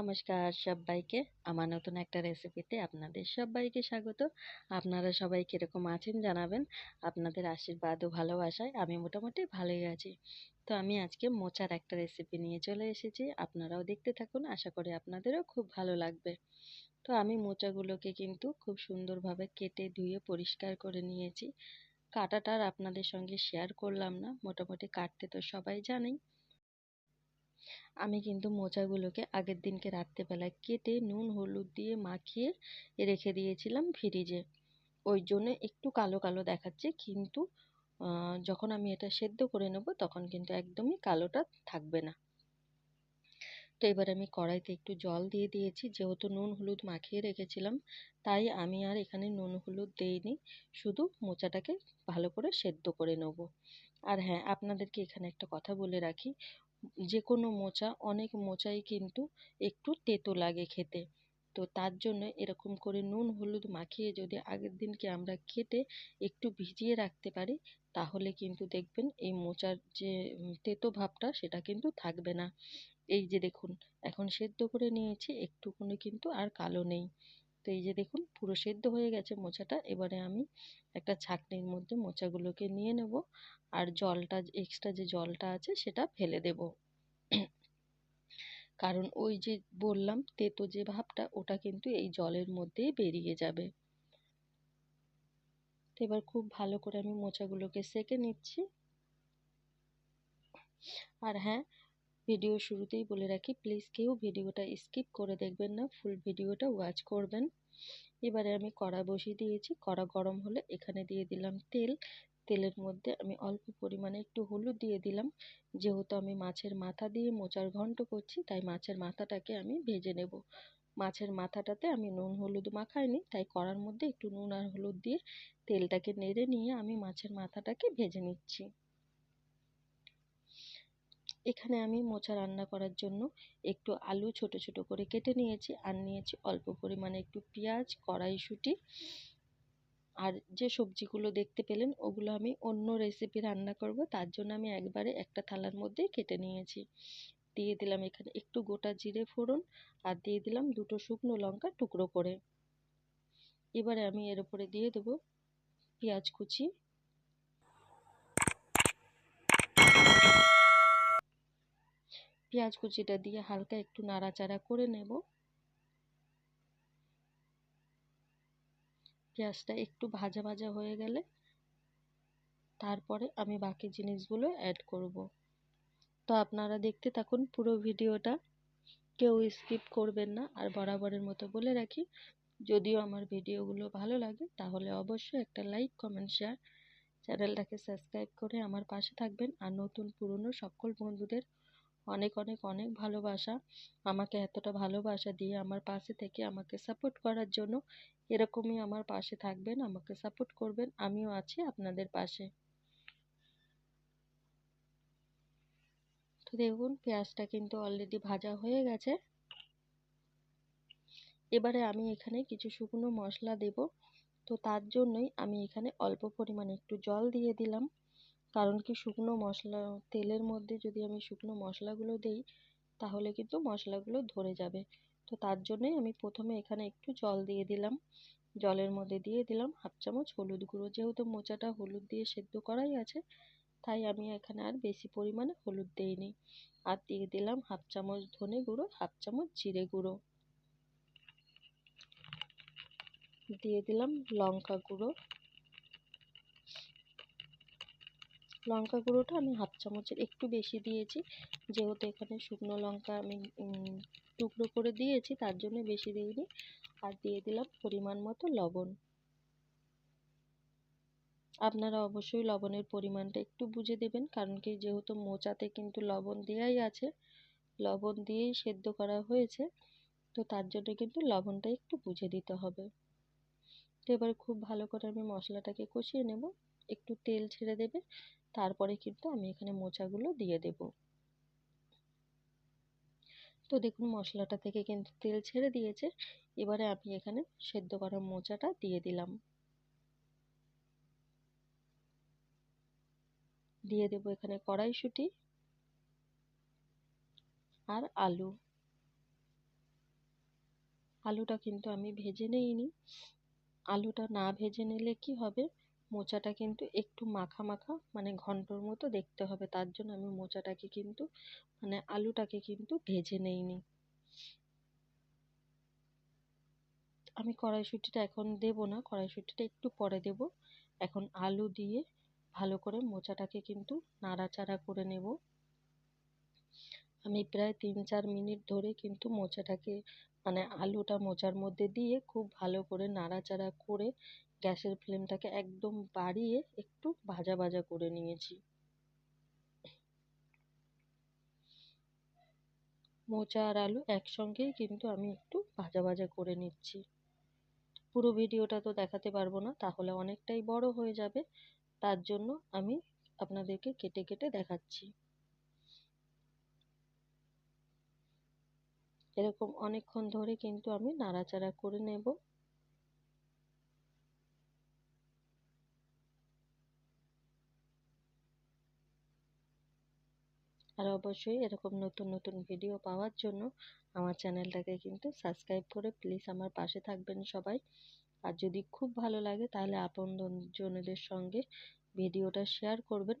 নমস্কার সবাইকে। আমার নতুন একটা রেসিপিতে আপনাদের সবাইকে স্বাগত। আপনারা সবাই কীরকম আছেন জানাবেন। আপনাদের আশীর্বাদ ও ভালোবাসায় আমি মোটামুটি ভালোই আছি। তো আমি আজকে মোচার একটা রেসিপি নিয়ে চলে এসেছি। আপনারাও দেখতে থাকুন, আশা করি আপনাদেরও খুব ভালো লাগবে। তো আমি মোচাগুলোকে কিন্তু খুব সুন্দরভাবে কেটে ধুয়ে পরিষ্কার করে নিয়েছি। কাটাটা আর আপনাদের সঙ্গে শেয়ার করলাম না। মোটামুটি কাটতে তো সবাই জানেই। আমি কিন্তু মোচাগুলোকে আগের দিনকে রাত্রেবেলায় কেটে নুন, হলুদ দিয়ে মাখিয়ে রেখে দিয়েছিলাম ফ্রিজে। ওই জন্য একটু কালো কালো দেখাচ্ছে, কিন্তু যখন আমি এটা সেদ্ধ করে নেব তখন কিন্তু একদমই কালোটা থাকবে না। তো এবার আমি কড়াইতে একটু জল দিয়ে দিয়েছি, যেহেতু নুন, হলুদ মাখিয়ে রেখেছিলাম, তাই আমি আর এখানে নুন, হলুদ দেইনি, শুধু মোচাটাকে ভালো করে সেদ্ধ করে নেব। আর হ্যাঁ আপনাদেরকে এখানে একটা কথা বলে রাখি যে কোনো মোচা, অনেক মোচাই কিন্তু একটু তেতো লাগে খেতে। তো তার জন্য এরকম করে নুন, হলুদ মাখিয়ে যদি আগের দিনকে আমরা কেটে একটু ভিজিয়ে রাখতে পারি, তাহলে কিন্তু দেখবেন এই মোচার যে তেতো ভাবটা সেটা কিন্তু থাকবে না। এই যে দেখুন, এখন সেদ্ধ করে নিয়েছি একটুকুনি কিন্তু আর কালো নেই। তো এই যে দেখুন, পুরো সেদ্ধ হয়ে গেছে মোচাটা। এবারে আমি একটা ছাঁকনির মধ্যে মোচাগুলোকে নিয়ে নেব। আর জলটা এক্সট্রা যে জলটা আছে সেটা ফেলে দেব। কারণ ওই যে বললাম, তেতো যে ভাবটা, ওটা কিন্তু এই জলের মধ্যেই বেরিয়ে যাবে। তো এবার খুব ভালো করে আমি মোচাগুলোকে সেকে নিচ্ছি। আর হ্যাঁ ভিডিও শুরুতেই বলে রাখি প্লিজ কেউ ভিডিওটা স্কিপ করে দেখবেন না ফুল ভিডিওটা ওয়াচ করবেন। এবারে আমি কড়া বসিয়ে দিয়েছি, কড়া গরম হলে এখানে দিয়ে দিলাম তেল। তেলের মধ্যে আমি অল্প পরিমাণে একটু হলুদ দিয়ে দিলাম। যেহেতু আমি মাছের মাথা দিয়ে মোচার ঘন্ট করছি, তাই মাছের মাথাটাকে আমি ভেজে নেব। মাছের মাথাটাতে আমি নুন হলুদ মাখাইনি, তাই কড়ার মধ্যে একটু নুন আর হলুদ দিয়ে তেলটাকে নেড়ে নিয়ে আমি মাছের মাথাটাকে ভেজে নিচ্ছি। এখানে আমি মোচা রান্না করার জন্য একটু আলু ছোট ছোট করে কেটে নিয়েছি আর নিয়েছি অল্প পরিমাণে একটু পেঁয়াজ, কড়াইশুঁটি আর যে সবজিগুলো দেখতে পেলেন ওগুলো আমি অন্য রেসিপি রান্না করব। তার জন্য আমি একবারে একটা থালার মধ্যেই কেটে নিয়েছি। দিয়ে দিলাম এখানে একটু গোটা জিরে ফোড়ন আর দিয়ে দিলাম দুটো শুকনো লঙ্কা টুকরো করে। এবারে আমি এর উপরে দিয়ে দেবো পেঁয়াজ কুচি পেঁয়াজ কুচিটা দিয়ে হালকা একটু নাড়াচাড়া করে নেব। পেঁয়াজটা একটু ভাজা ভাজা হয়ে গেলে তারপরে আমি বাকি জিনিসগুলো অ্যাড করব। তো আপনারা দেখতে থাকুন পুরো ভিডিওটা। কেউ স্কিপ করবেন না, আর বরাবরের মতো বলে রাখি, যদিও আমার ভিডিওগুলো ভালো লাগে, তাহলে অবশ্যই একটা লাইক কমেন্ট শেয়ার চ্যানেলটাকে সাবস্ক্রাইব করে আমার পাশে থাকবেন। আর নতুন পুরনো সকল বন্ধুদের অনেক অনেক অনেক ভালোবাসা। আমাকে এতটা ভালোবাসা দিয়ে আমার পাশে থেকে আমাকে সাপোর্ট করার জন্য এরকমই আমার পাশে থাকবেন, আমাকে সাপোর্ট করবেন। আমিও আছি আপনাদের পাশে। তো দেখুন, পেঁয়াজটা কিন্তু অলরেডি ভাজা হয়ে গেছে। এবারে আমি এখানে কিছু শুকনো মশলা দেব। তো তার জন্যই আমি এখানে অল্প পরিমাণে একটু জল দিয়ে দিলাম। কারণ কি শুকনো মশলা, তেলের মধ্যে যদি আমি শুকনো মশলাগুলো দিই, তাহলে কিন্তু মশলাগুলো ধরে যাবে। তো তার জন্যই আমি প্রথমে এখানে একটু জল দিয়ে দিলাম। জলের মধ্যে দিয়ে দিলাম হাফ চামচ হলুদ গুঁড়ো। যেহেতু মোচাটা হলুদ দিয়ে সেদ্ধ করাই আছে, তাই আমি এখানে আর বেশি পরিমাণে হলুদ দিইনি। আর দিয়ে দিলাম হাফ চামচ ধনে গুঁড়ো, হাফ চামচ জিরে গুঁড়ো। দিয়ে দিলাম লঙ্কা গুঁড়ো। লঙ্কা গুঁড়োটা আমি হাফ চামচের একটু বেশি দিয়েছি। যেহেতু এখানে শুকনো লঙ্কা আমি টুকরো করে দিয়েছি, তার জন্য বেশি দিইনি। আর দিয়ে দিলাম পরিমাণ মতো লবণ। আপনারা অবশ্যই লবণের পরিমাণটা একটু বুঝে দেবেন, কারণ কি যেহেতু মোচাতে কিন্তু লবণ দেওয়াই আছে, লবণ দিয়েই সেদ্ধ করা হয়েছে, তো তার জন্য কিন্তু লবণটা একটু বুঝে দিতে হবে। তো এবার খুব ভালো করে আমি মশলাটাকে কষিয়ে নেব। একটু তেল ছেড়ে দেবে তারপরে কিন্তু আমি এখানে মোচাগুলো দিয়ে দেব। তো দেখুন মশলাটা থেকে কিন্তু তেল ছেড়ে দিয়েছে, এবারে আমি এখানে সেদ্ধ করা মোচাটা দিয়ে দিলাম। দিয়ে দেব এখানে কড়াইশুঁটি আর আলু। আলুটা কিন্তু আমি ভেজে নিইনি। আলুটা না ভেজে নিলে কি হবে? মোচাটা কিন্তু একটু মাখা মাখা মানে ঘন্টর মতো দেখতে হবে। তার জন্য আমি মোচাটাকে কিন্তু মানে আলুটাকে কিন্তু ভেজে নেইনি। আমি কড়াইশুঁটিটা এখন দেব না, কড়াইশুঁটিটা একটু পরে দেব। এখন আলু দিয়ে ভালো করে মোচাটাকে কিন্তু নাড়াচাড়া করে নেব। আমি প্রায় তিন চার মিনিট ধরে কিন্তু মোচাটাকে মানে আলুটা মোচার মধ্যে দিয়ে খুব ভালো করে নাড়াচাড়া করে গ্যাসের ফ্লেমটাকে একদম বাড়িয়ে একটু ভাজা ভাজা করে নিয়েছি। মোচা আর আলু একসঙ্গেই কিন্তু আমি একটু ভাজা ভাজা করে নিচ্ছি। পুরো ভিডিওটা তো দেখাতে পারব না, তাহলে অনেকটাই বড় হয়ে যাবে, তার জন্য আমি আপনাদেরকে কেটে কেটে দেখাচ্ছি। এরকম অনেকক্ষণ ধরে কিন্তু আমি নাড়াচাড়া করে নেব। আর অবশ্যই এরকম নতুন নতুন ভিডিও পাওয়ার জন্য আমার চ্যানেলটাকে কিন্তু সাবস্ক্রাইব করে প্লিজ আমার পাশে থাকবেন সবাই। আর যদি খুব ভালো লাগে তাহলে আপনজনদের সঙ্গে ভিডিওটা শেয়ার করবেন।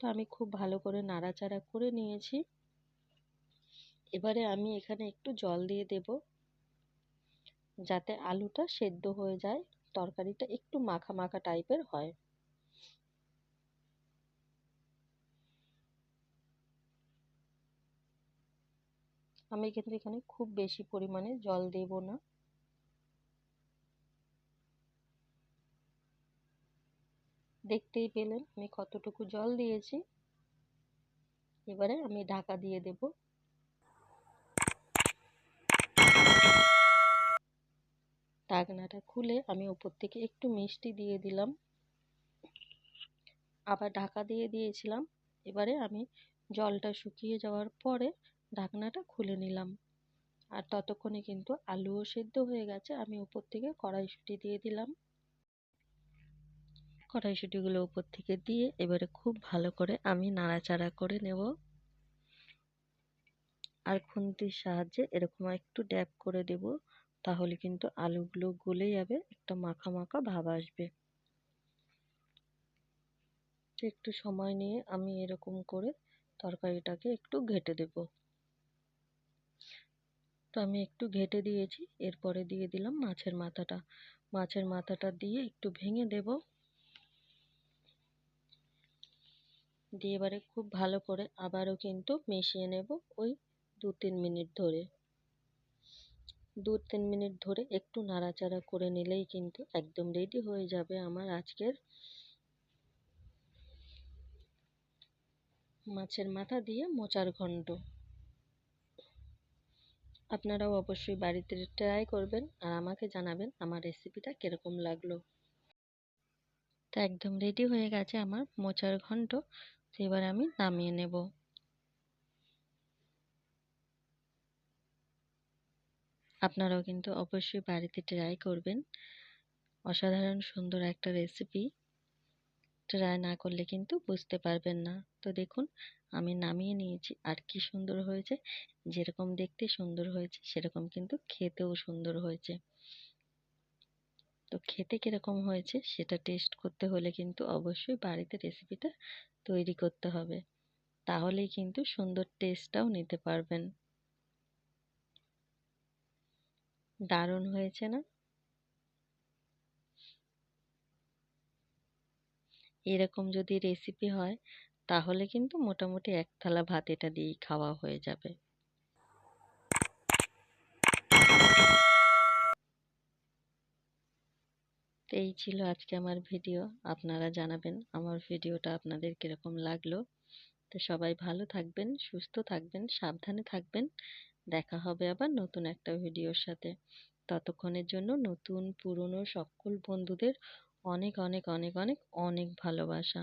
তো আমি খুব ভালো করে নাড়াচাড়া করে নিয়েছি। এবারে আমি এখানে একটু জল দিয়ে দেব যাতে আলুটা সেদ্ধ হয়ে যায়, তরকারিটা একটু মাখা মাখা টাইপের হয়। আমি কিন্তু এখানে খুব বেশি পরিমাণে জল দেব না। দেখতেই পেলেন আমি কতটুকু জল দিয়েছি। এবারে আমি ঢাকা দিয়ে দেব। ঢাকনাটা খুলে আমি উপর থেকে একটু মিষ্টি দিয়ে দিলাম। আবার ঢাকা দিয়ে দিয়েছিলাম। এবারে আমি জলটা শুকিয়ে যাওয়ার পরে ঢাকনাটা খুলে নিলাম। আর ততক্ষণে কিন্তু আলুও সেদ্ধ হয়ে গেছে, আমি উপর থেকে কড়াইশুঁটি দিয়ে দিলাম। কড়াইশুঁটিগুলো উপর থেকে দিয়ে এবারে খুব ভালো করে আমি নাড়াচাড়া করে নেব। আর খুন্তির সাহায্যে এরকম একটু ড্যাব করে দেব, তাহলে কিন্তু আলুগুলো গলে যাবে, একটা মাখা মাখা ভাব আসবে। একটু সময় নিয়ে আমি এরকম করে তরকারিটাকে একটু ঘেটে দেব। তো আমি একটু ঘেটে দিয়েছি, এরপরে দিয়ে দিলাম মাছের মাথাটা। মাছের মাথাটা দিয়ে একটু ভেঙে দেব। দিয়ে এবারে খুব ভালো করে আবারও কিন্তু মিশিয়ে নেব ওই দু তিন মিনিট ধরে। দু তিন মিনিট ধরে একটু নাড়াচাড়া করে নিলেই কিন্তু একদম রেডি হয়ে যাবে আমার আজকের মাছের মাথা দিয়ে মোচার ঘন্ট আপনারাও অবশ্যই বাড়িতে ট্রাই করবেন আর আমাকে জানাবেন আমার রেসিপিটা কীরকম লাগল। তো একদম রেডি হয়ে গেছে আমার মোচার ঘন্ট। এবার আমি নামিয়ে নেব। আপনারাও কিন্তু অবশ্যই বাড়িতে ট্রাই করবেন। অসাধারণ সুন্দর একটা রেসিপি ট্রাই না করলে কিন্তু বুঝতে পারবেন না। তো দেখুন, আমি নামিয়ে নিয়েছি। আর কি সুন্দর হয়েছে, যেরকম দেখতে সুন্দর হয়েছে, সেরকম কিন্তু খেতেও সুন্দর হয়েছে। তো খেতে কীরকম হয়েছে, সেটা টেস্ট করতে হলে কিন্তু অবশ্যই বাড়িতে রেসিপিটা তৈরি করতে হবে। তাহলেই কিন্তু সুন্দর টেস্টটাও নিতে পারবেন। দারুণ হয়েছে না? এরকম যদি রেসিপি হয়, তাহলে কিন্তু মোটামুটি এক থালা ভাত এটা দিয়েই খাওয়া হয়ে যাবে। এই ছিল আজকে আমার ভিডিও আপনারা জানাবেন আমার ভিডিওটা আপনাদের কীরকম লাগল। তো সবাই ভালো থাকবেন, সুস্থ থাকবেন, সাবধানে থাকবেন। দেখা হবে আবার নতুন একটা ভিডিওর সাথে। ততক্ষণের জন্য নতুন, পুরনো সকল বন্ধুদের অনেক অনেক অনেক অনেক অনেক ভালোবাসা।